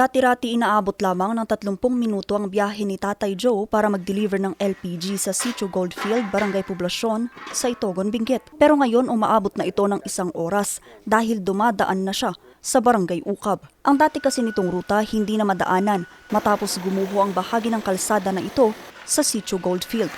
Dati-rati inaabot lamang ng 30 minuto ang biyahe ni Tatay Joe para mag-deliver ng LPG sa Sitio Goldfield, Barangay Poblasyon sa Itogon, Benguet. Pero ngayon umaabot na ito ng isang oras dahil dumadaan na siya sa Barangay Ukab. Ang dati kasi nitong ruta hindi na madaanan matapos gumuho ang bahagi ng kalsada na ito sa Sitio Goldfield.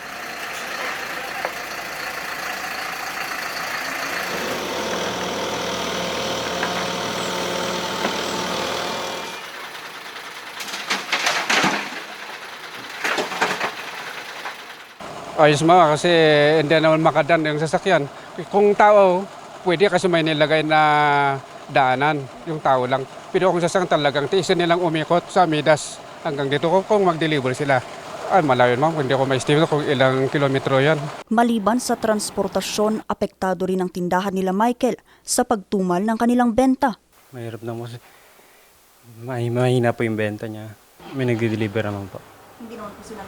Ayos mga kasi hindi naman makadan yung sasakyan. Kung tao, pwede kasi may nilagay na daanan, yung tao lang. Pero kung sasakyan talagang tiisin nilang umikot sa Midas hanggang dito kung, kung mag-deliver sila. Ay, malayo ma'am, hindi ko ma-estimate kung ilang kilometro yan. Maliban sa transportasyon, apektado rin ang tindahan nila Michael sa pagtumal ng kanilang benta. Mahirap na mo. kasi May, mahina po yung benta niya. May nagde-deliver naman po. Hindi naman po sila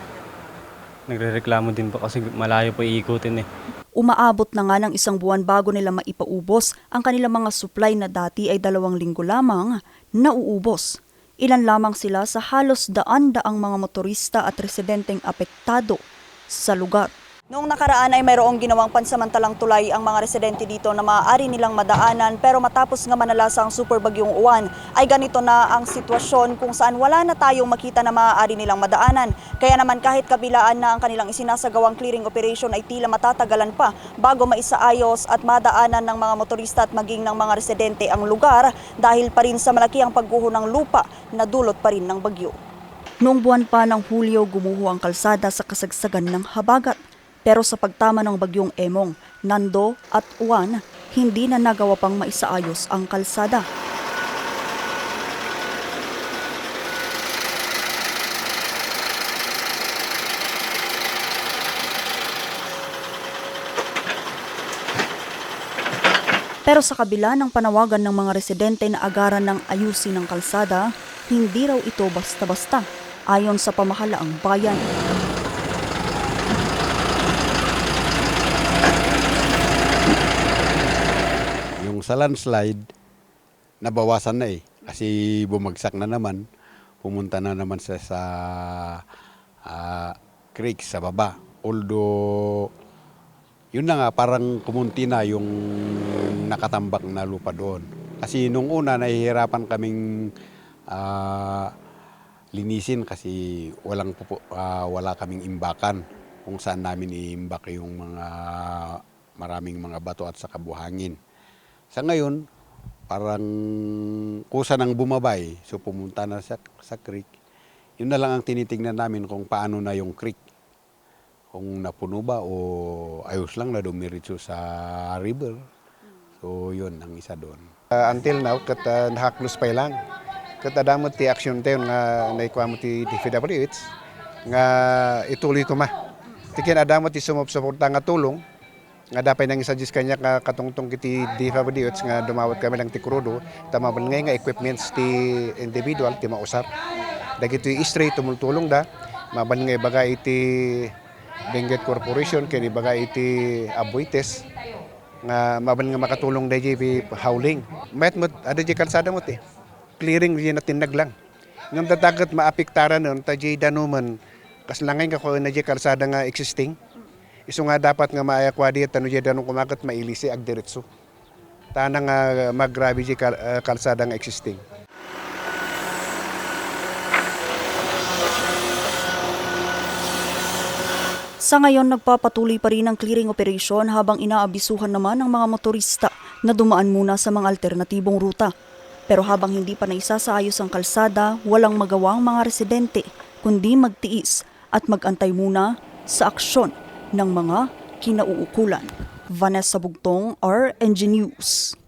Nagre-reklamo din po kasi malayo po iikutin eh. Umaabot na nga ng isang buwan bago nila maipaubos ang kanilang mga supply na dati ay dalawang linggo lamang nauubos. Ilan lamang sila sa halos daan-daang mga motorista at residenteng apektado sa lugar. Noong nakaraan ay mayroong ginawang pansamantalang tulay ang mga residente dito na maaari nilang madaanan pero matapos nga manalasa ang super bagyong uwan ay ganito na ang sitwasyon kung saan wala na tayong makita na maaari nilang madaanan. Kaya naman kahit kabilaan na ang kanilang isinasagawang clearing operation ay tila matatagalan pa bago maisaayos at madaanan ng mga motorista at maging ng mga residente ang lugar dahil pa rin sa malaki ang pagguho ng lupa na dulot pa rin ng bagyo. Noong buwan pa ng Hulyo, gumuho ang kalsada sa kasagsagan ng habagat. Pero sa pagtama ng bagyong Emong, Nando at Uwan, hindi na nagawa pang maisaayos ang kalsada. Pero sa kabila ng panawagan ng mga residente na agaran ng ayusin ng kalsada, hindi raw ito basta-basta ayon sa pamahalaang bayan. Sa landslide, nabawasan na eh. Kasi bumagsak na naman. Pumunta na naman sa, sa ah, creek sa baba. Although, yun na nga, parang kumunti na yung nakatambak na lupa doon. Kasi nung una, nahihirapan kaming ah, linisin kasi walang ah, wala kaming imbakan kung saan namin iimbak yung mga maraming mga bato at saka buhangin. Sa ngayon, parang kusa nang bumabay. So pumunta na sa, sa creek. Yun na lang ang tinitingnan namin kung paano na yung creek. Kung napuno ba o ayos lang na dumiritso sa river. So yun ang isa doon. Uh, until now, kat uh, nahaklos pa lang. Kat adamot ti action tayo nga naikuha mo ti DPWH nga ituloy ko ma. Tikin adamot ti sumupsuporta nga tulong nga dapat nang isa kanya nga katungtong kiti DPWH nga dumawat kami lang ti Kurudo tamaban ngay nga equipments ti individual ti mausap. Dagiti istray tumultulong da maban ngay baga iti Benguet Corporation kini baga iti Aboites nga maban nga makatulong da bi howling. Met mo ada di kalsada mo ti. Clearing di natinag lang. Ngam dadagat maapektaran nun ta di danuman kas langay ka ko na di kalsada nga existing. Iso nga dapat nga maayakwa di tanu di danong kumakat mailisi ag diretso. Tana nga maggrabe di kal- ah, kalsada nga existing. Sa ngayon, nagpapatuloy pa rin ang clearing operation habang inaabisuhan naman ang mga motorista na dumaan muna sa mga alternatibong ruta. Pero habang hindi pa naisasaayos ang kalsada, walang magawa ang mga residente kundi magtiis at magantay muna sa aksyon ng mga kinauukulan. Vanessa Bugtong, RNG News.